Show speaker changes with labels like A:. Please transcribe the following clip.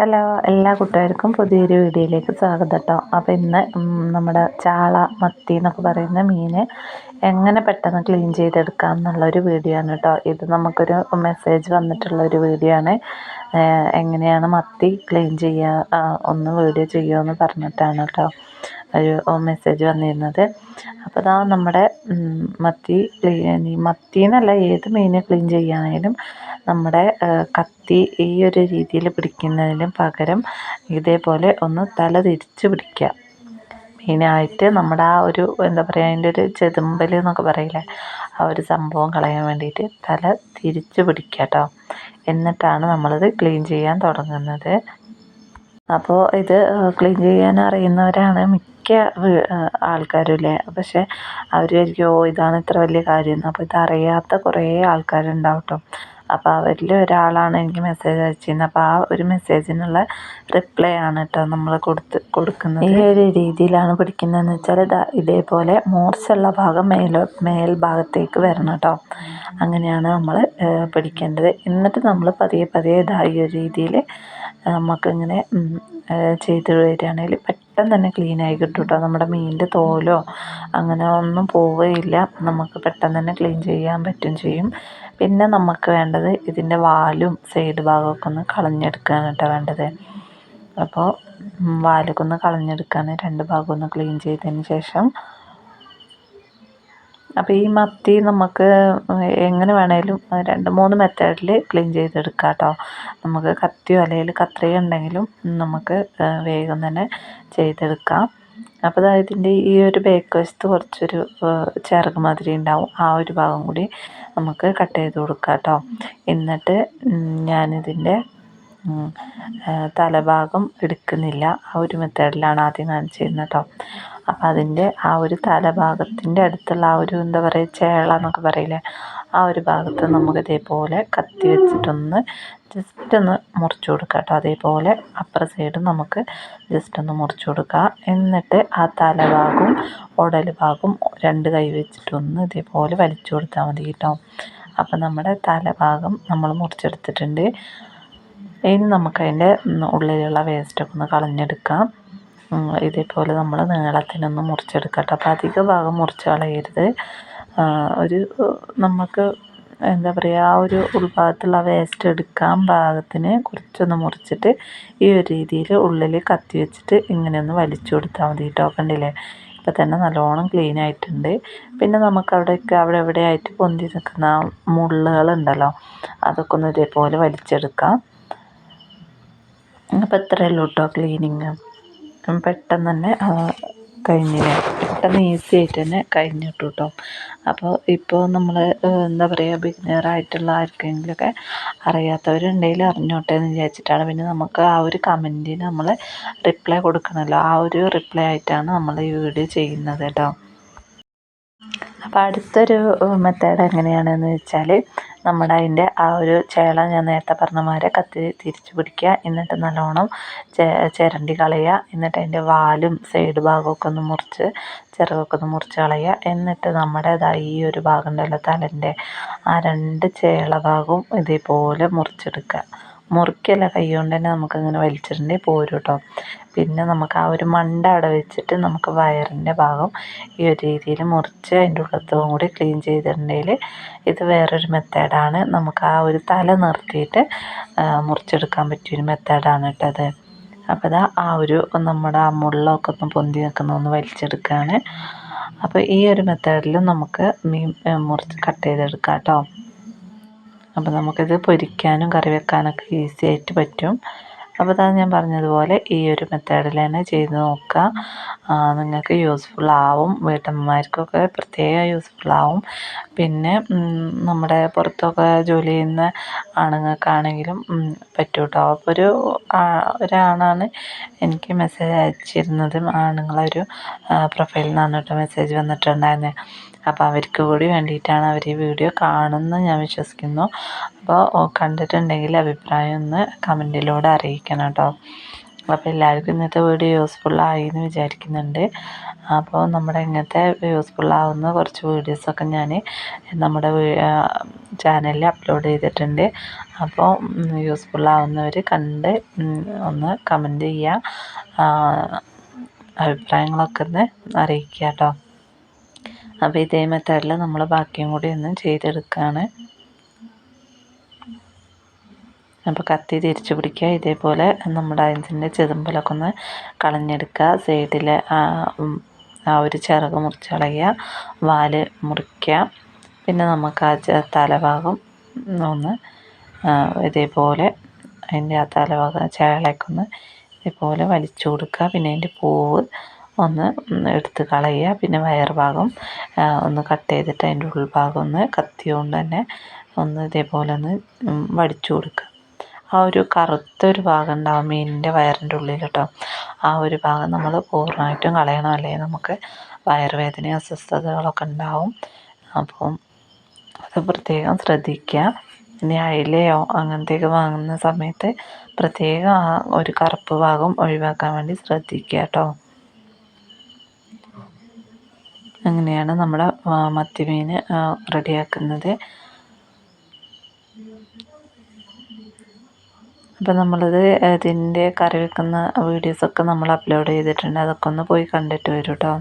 A: Hello എല്ലാ കൂട്ടുകാർക്കും പുതിയൊരു വീഡിയോയിലേക്ക് സ്വാഗതം കേട്ടോ. അപ്പോൾ ഇന്ന് നമ്മുടെ ചാള മത്തി എന്നൊക്കെ പറയുന്ന മീൻ എങ്ങനെ പെട്ടെന്ന് ക്ലീൻ ചെയ്തെടുക്കാം എന്നുള്ളൊരു വീഡിയോ ആണ് കേട്ടോ. ഇത് നമുക്കൊരു മെസ്സേജ് വന്നിട്ടുള്ള ഒരു വീഡിയോ ആണ്. എങ്ങനെയാണ് മത്തി ക്ലീൻ ചെയ്യുക ഒന്ന് വീഡിയോ ചെയ്യുമെന്ന് പറഞ്ഞിട്ടാണ് കേട്ടോ. ഒരു മെസ്സേജ് വന്നിരുന്നത്. അപ്പോൾ അതാ നമ്മുടെ മത്തി ക്ലീൻ മത്തി എന്നല്ല ഏത് മീനെ ക്ലീൻ ചെയ്യാനായാലും നമ്മുടെ കത്തി ഈ ഒരു രീതിയിൽ പിടിക്കുന്നതിനും പകരം ഇതേപോലെ ഒന്ന് തല തിരിച്ച് പിടിക്കുക. മെയിനായിട്ട് നമ്മുടെ ആ ഒരു എന്താ പറയുക അതിന്റെ ഒരു ചെതുമ്പൽ എന്നൊക്കെ പറയില്ലേ ആ ഒരു സംഭവം കളയാൻ വേണ്ടിയിട്ട് തല തിരിച്ച് പിടിക്കുക കേട്ടോ. എന്നിട്ടാണ് നമ്മളത് ക്ലീൻ ചെയ്യാൻ തുടങ്ങുന്നത്. അപ്പോൾ ഇത് ക്ലീൻ ചെയ്യാൻ അറിയുന്നവരാണ് മിക്ക ആൾക്കാരും ഇല്ലേ പക്ഷേ അവർ വിചാരിക്കും ഓ ഇതാണ് ഇത്ര വലിയ കാര്യം. അപ്പോൾ ഇതറിയാത്ത കുറേ ആൾക്കാരുണ്ടാവും കേട്ടോ അപ്പോൾ അവരിൽ ഒരാളാണ് എനിക്ക് മെസ്സേജ് അയച്ചിരുന്നത്. അപ്പോൾ ആ ഒരു മെസ്സേജിനുള്ള റിപ്ലൈ ആണ് കേട്ടോ നമ്മൾ കൊടുത്ത് കൊടുക്കുന്നത്. ഈ ഒരു രീതിയിലാണ് പിടിക്കുന്നതെന്ന് വെച്ചാൽ ഇതാ ഇതേപോലെ മൂർച്ചുള്ള ഭാഗം മേലോ ഭാഗത്തേക്ക് വരണം കേട്ടോ അങ്ങനെയാണ് നമ്മൾ പിടിക്കേണ്ടത്. എന്നിട്ട് നമ്മൾ പതിയെ പതിയെ ഇതാ ഈ രീതിയിൽ നമുക്കിങ്ങനെ ചെയ്ത് വരികയാണെങ്കിൽ പെട്ടെന്ന് തന്നെ ക്ലീൻ ആയി കിട്ടും കേട്ടോ നമ്മുടെ മീനിന്റെ തോലോ അങ്ങനെ ഒന്നും പോവുകയില്ല. നമുക്ക് പെട്ടെന്ന് തന്നെ ക്ലീൻ ചെയ്യാൻ പറ്റും ചെയ്യും. പിന്നെ നമുക്ക് വേണ്ടത് ഇതിന്റെ വാലും സൈഡ് ഭാഗമൊക്കെ ഒന്ന് കളഞ്ഞെടുക്കുകയാണ് കേട്ടോ വേണ്ടത്. അപ്പോൾ വാലൊക്കെ ഒന്ന് കളഞ്ഞെടുക്കാൻ രണ്ട് ഭാഗം ഒന്ന് ക്ലീൻ ചെയ്തതിന് ശേഷം അപ്പോൾ ഈ മത്തി നമുക്ക് എങ്ങനെ വേണേലും രണ്ട് മൂന്ന് മെത്തേഡിൽ ക്ലീൻ ചെയ്തെടുക്കാം കേട്ടോ നമുക്ക് കത്തിയോ അല്ലെങ്കിൽ കത്രിക ഉണ്ടെങ്കിലും നമുക്ക് വേഗം തന്നെ ചെയ്തെടുക്കാം. അപ്പോൾ ഇതിന്റെ ഈ ഒരു ബേക്ക് വശത്ത് കുറച്ചൊരു ചിറക് മാതിരി ഉണ്ടാവും. ആ ഒരു ഭാഗം കൂടി നമുക്ക് കട്ട് ചെയ്ത് കൊടുക്കാം കേട്ടോ എന്നിട്ട് ഞാനിതിന്റെ തലഭാഗം എടുക്കുന്നില്ല. ആ ഒരു മെത്തേഡിലാണ് ആദ്യം ഞാൻ കാണിച്ചിരുന്നത് കേട്ടോ അപ്പം അതിന്റെ ആ ഒരു തലഭാഗത്തിന്റെ അടുത്തുള്ള ആ ഒരു എന്താ പറയുക ചേള എന്നൊക്കെ പറയില്ലേ ആ ഒരു ഭാഗത്ത് നമുക്ക് ഇതേപോലെ കത്തി വെച്ചിട്ടൊന്ന് ജസ്റ്റ് ഒന്ന് മുറിച്ച് കൊടുക്കുക കേട്ടോ അതേപോലെ അപ്പുറ സൈഡ് നമുക്ക് ജസ്റ്റ് ഒന്ന് മുറിച്ച് കൊടുക്കുക എന്നിട്ട് ആ തലഭാഗവും ഉടൽ ഭാഗവും രണ്ട് കൈ വെച്ചിട്ടൊന്ന് ഇതേപോലെ വലിച്ചു കൊടുത്താൽ മതി കേട്ടോ അപ്പം നമ്മുടെ തലഭാഗം നമ്മൾ മുറിച്ചെടുത്തിട്ടുണ്ട്. ഇനി നമുക്കതിന്റെ ഉള്ളിലുള്ള വേസ്റ്റൊക്കെ ഒന്ന് കളഞ്ഞെടുക്കാം. ഇതേപോലെ നമ്മൾ നീളത്തിനൊന്ന് മുറിച്ചെടുക്കാം കേട്ടോ അപ്പോൾ അധിക ഭാഗം മുറിച്ച് കളയരുത്. ഒരു നമുക്ക് എന്താ പറയുക ആ ഒരു ഉൾഭാഗത്തുള്ള വേസ്റ്റ് എടുക്കാൻ പാകത്തിന് കുറച്ചൊന്ന് മുറിച്ചിട്ട് ഈ ഒരു രീതിയിൽ ഉള്ളിൽ കത്തി വെച്ചിട്ട് ഇങ്ങനെ ഒന്ന് വലിച്ചു കൊടുത്താൽ മതി കേട്ടോ കണ്ടില്ലേ? ഇപ്പം തന്നെ നല്ലോണം ക്ലീൻ ആയിട്ടുണ്ട്. പിന്നെ നമുക്ക് അവിടെയൊക്കെ അവിടെ എവിടെ ആയിട്ട് പൊന്തി നിൽക്കുന്ന മുള്ളുകളുണ്ടല്ലോ അതൊക്കെ ഒന്ന് ഇതേപോലെ വലിച്ചെടുക്കാം. അപ്പം ഇത്രയേ ഉള്ളൂ കേട്ടോ ക്ലീനിങ് പെട്ടെന്ന് തന്നെ കഴിഞ്ഞ് പെട്ടെന്ന് ഈസി ആയിട്ട് തന്നെ കഴിഞ്ഞു കിട്ടും കേട്ടോ അപ്പോൾ ഇപ്പോൾ നമ്മൾ എന്താ പറയുക ബിഗിനർ ആയിട്ടുള്ള ആർക്കെങ്കിലുമൊക്കെ അറിയാത്തവരുണ്ടെങ്കിൽ അറിഞ്ഞോട്ടെ എന്ന് വിചാരിച്ചിട്ടാണ്. പിന്നെ നമുക്ക് ആ ഒരു കമന്റിന് നമ്മൾ റിപ്ലൈ കൊടുക്കണമല്ലോ ആ ഒരു റിപ്ലൈ ആയിട്ടാണ് നമ്മൾ ഈ വീഡിയോ ചെയ്യുന്നത് കേട്ടോ അപ്പോൾ അടുത്തൊരു മെത്തേഡ് എങ്ങനെയാണെന്ന് വെച്ചാൽ നമ്മുടെ അതിന്റെ ആ ഒരു ചേള ഞാൻ നേരത്തെ പറഞ്ഞ മാതിരി കത്തി തിരിച്ച് പിടിക്കുക എന്നിട്ട് നല്ലോണം ചിരണ്ടി കളയുക എന്നിട്ട് അതിന്റെ വാലും സൈഡ് ഭാഗമൊക്കെ ഒന്ന് മുറിച്ച് ചിറകൊക്കെ ഒന്ന് മുറിച്ച് കളയുക എന്നിട്ട് നമ്മുടെ ഈ ഒരു ഭാഗം ഉണ്ടല്ലോ തലന്റെ ആ രണ്ട് ചേള ഭാഗവും ഇതേപോലെ മുറിച്ചെടുക്കുക. മുറിക്കല്ല കൈ കൊണ്ട് തന്നെ നമുക്കിങ്ങനെ വലിച്ചിട്ടുണ്ടെങ്കിൽ പോരും കേട്ടോ പിന്നെ നമുക്ക് ആ ഒരു മണ്ട അവിടെ വെച്ചിട്ട് നമുക്ക് വയറിന്റെ ഭാഗം ഈ ഒരു രീതിയിൽ മുറിച്ച് അതിന്റെ ഉള്ളത്തും കൂടി ക്ലീൻ ചെയ്തിട്ടുണ്ടെങ്കിൽ ഇത് വേറൊരു മെത്തേഡാണ്. നമുക്ക് ആ ഒരു തല നിർത്തിയിട്ട് മുറിച്ചെടുക്കാൻ പറ്റിയൊരു മെത്തേഡാണ് കേട്ടത് അപ്പോൾ ഇതാ ആ ഒരു നമ്മുടെ ആ മുള്ളൊക്കെ ഒന്ന് പൊന്തി നിൽക്കുന്ന ഒന്ന് വലിച്ചെടുക്കുകയാണ് അപ്പോൾ ഈ ഒരു മെത്തേഡിൽ നമുക്ക് മീൻ മുറിച്ച് കട്ട് ചെയ്തെടുക്കാം കേട്ടോ. അപ്പോൾ നമുക്കിത് പൊരിക്കാനും കറി വെക്കാനൊക്കെ ഈസി ആയിട്ട് പറ്റും. അപ്പോൾ അതാണ് ഞാൻ പറഞ്ഞതുപോലെ ഈ ഒരു മെത്തേഡിൽ തന്നെ ചെയ്ത് നോക്കുക. നിങ്ങൾക്ക് യൂസ്ഫുൾ ആവും. വീട്ടമ്മമാർക്കൊക്കെ പ്രത്യേകം യൂസ്ഫുൾ ആവും. പിന്നെ നമ്മുടെ പുറത്തൊക്കെ ജോലി ചെയ്യുന്ന ആണുങ്ങൾക്കാണെങ്കിലും പറ്റും കേട്ടോ അപ്പോൾ ഒരു ഒരാണാണ് എനിക്ക് മെസ്സേജ് അയച്ചിരുന്നത് ആണുങ്ങളൊരു പ്രൊഫൈലിൽ നിന്നാണ് കേട്ടോ മെസ്സേജ് വന്നിട്ടുണ്ടായിരുന്നത് അപ്പോൾ അവർക്ക് കൂടി വേണ്ടിയിട്ടാണ് അവർ ഈ വീഡിയോ കാണുമെന്ന് ഞാൻ വിശ്വസിക്കുന്നു. അപ്പോൾ കണ്ടിട്ടുണ്ടെങ്കിൽ അഭിപ്രായം ഒന്ന് കമന്റിലൂടെ അറിയിക്കണം കേട്ടോ. അപ്പോൾ എല്ലാവർക്കും ഇന്നത്തെ വീഡിയോ യൂസ്ഫുൾ ആയി എന്ന് വിചാരിക്കുന്നുണ്ട്. അപ്പോൾ നമ്മുടെ ഇങ്ങനത്തെ ആവുന്ന കുറച്ച് വീഡിയോസൊക്കെ ഞാൻ നമ്മുടെ ചാനലിൽ അപ്ലോഡ് ചെയ്തിട്ടുണ്ട്. അപ്പോൾ യൂസ്ഫുൾ യൂസ്ഫുള്ളാവുന്നവർ കണ്ട് ഒന്ന് കമന്റ് ചെയ്യുക അഭിപ്രായങ്ങളൊക്കെ ഒന്ന് അറിയിക്കുക കേട്ടോ അപ്പോൾ ഇതേ മെത്തേഡിൽ നമ്മൾ ബാക്കിയും കൂടി ഒന്ന് ചെയ്തെടുക്കുകയാണ് അപ്പോൾ കത്തി തിരിച്ചു പിടിക്കുക. ഇതേപോലെ നമ്മുടെ അതിന്റെ ചെതുമ്പലൊക്കെ ഒന്ന് കളഞ്ഞെടുക്കുക. സൈഡിലെ ആ ഒരു ചിറക് മുറിച്ച് കളയുക. വാൽ മുറിക്കുക. പിന്നെ നമുക്ക് ആ തലഭാഗം ഒന്ന് ഇതേപോലെ അതിന്റെ ആ തലഭാഗം ചേളയ്ക്കൊന്ന് ഇതേപോലെ വലിച്ചു കൊടുക്കുക. പിന്നെ അതിന്റെ പൂവ് ഒന്ന് എടുത്ത് കളയുക. പിന്നെ വയർ ഭാഗം ഒന്ന് കട്ട് ചെയ്തിട്ട് അതിന്റെ ഉൾഭാഗം ഒന്ന് കത്തി കൊണ്ട് തന്നെ ഒന്ന് ഇതേപോലെ ഒന്ന് വടിച്ചു കൊടുക്കുക. ആ ഒരു കറുത്തൊരു ഭാഗം ഉണ്ടാവും മീനിന്റെ വയറിന്റെ ഉള്ളിൽ കേട്ടോ ആ ഒരു ഭാഗം നമ്മൾ പൂർണമായിട്ടും കളയണം. അല്ലെങ്കിൽ നമുക്ക് വയറുവേദനയും അസ്വസ്ഥതകളൊക്കെ ഉണ്ടാവും. അപ്പം അത് പ്രത്യേകം ശ്രദ്ധിക്കുക. ഇനി അയിലയോ അങ്ങനത്തെയൊക്കെ വാങ്ങുന്ന സമയത്ത് പ്രത്യേകം ആ ഒരു കറുപ്പ് ഭാഗം ഒഴിവാക്കാൻ വേണ്ടി ശ്രദ്ധിക്കുക കേട്ടോ അങ്ങനെയാണ് നമ്മുടെ മത്തിമീൻ റെഡിയാക്കുന്നത്. അപ്പോൾ നമ്മളത് ഇതിന്റെ കറി വെക്കുന്ന വീഡിയോസൊക്കെ നമ്മൾ അപ്ലോഡ് ചെയ്തിട്ടുണ്ട്. അതൊക്കെ ഒന്ന് പോയി കണ്ടിട്ട് വരൂ കേട്ടോ